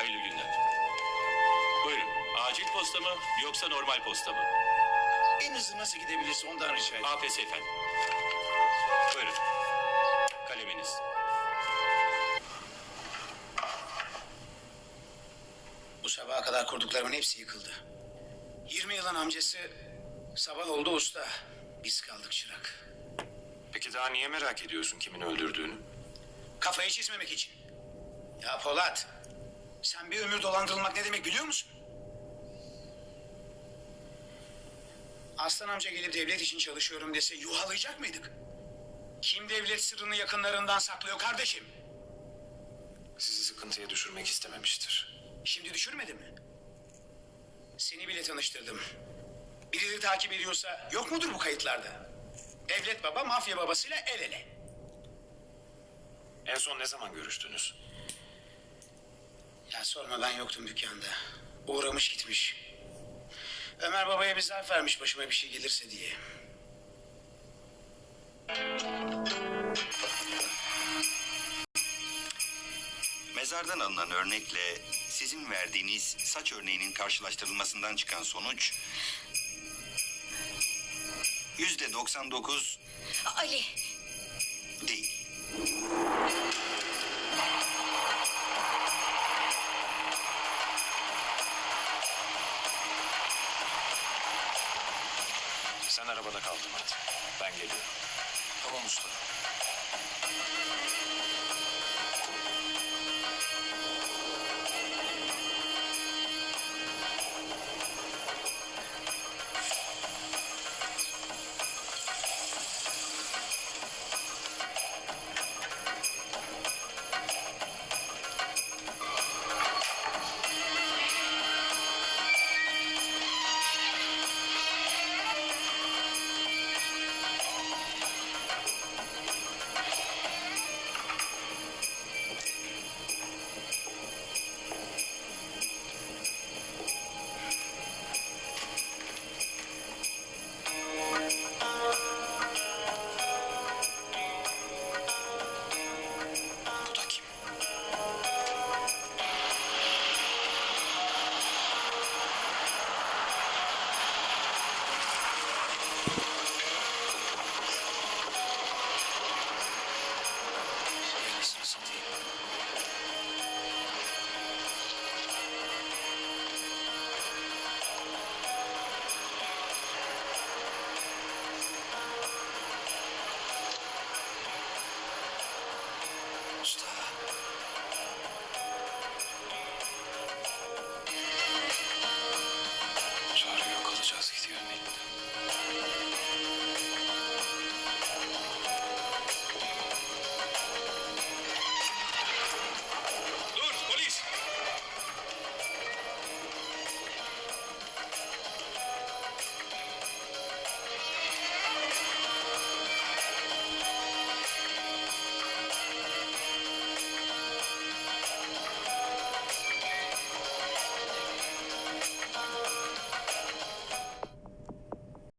Hayırlı günler. Buyurun. Acil posta mı yoksa normal posta mı? En hızlı nasıl gidebilirse ondan rica ederim. APS efendim. Buyurun. Kaleminiz. Bu sabaha kadar kurduklarımın hepsi yıkıldı. 20 yılın amcası sabah oldu usta. Biz kaldık çırak. Peki daha niye merak ediyorsun kimin öldürdüğünü? Kafayı çizmemek için. Ya Polat, sen bir ömür dolandırılmak ne demek biliyor musun? Aslan amca gelip devlet için çalışıyorum dese yuhalayacak mıydık? Kim devlet sırrını yakınlarından saklıyor kardeşim? Sizi sıkıntıya düşürmek istememiştir. Şimdi düşürmedi mi? Seni bile tanıştırdım. Birileri takip ediyorsa yok mudur bu kayıtlarda? Devlet baba mafya babasıyla el ele. En son ne zaman görüştünüz? Sorma ben yoktum dükkanda. Uğramış gitmiş. Ömer babaya bir zarf vermiş başıma bir şey gelirse diye. Mezardan alınan örnekle sizin verdiğiniz saç örneğinin karşılaştırılmasından çıkan sonuç yüzde 99 Ali, değil. arabada kal Murat. Ben geliyorum. Tamam usta.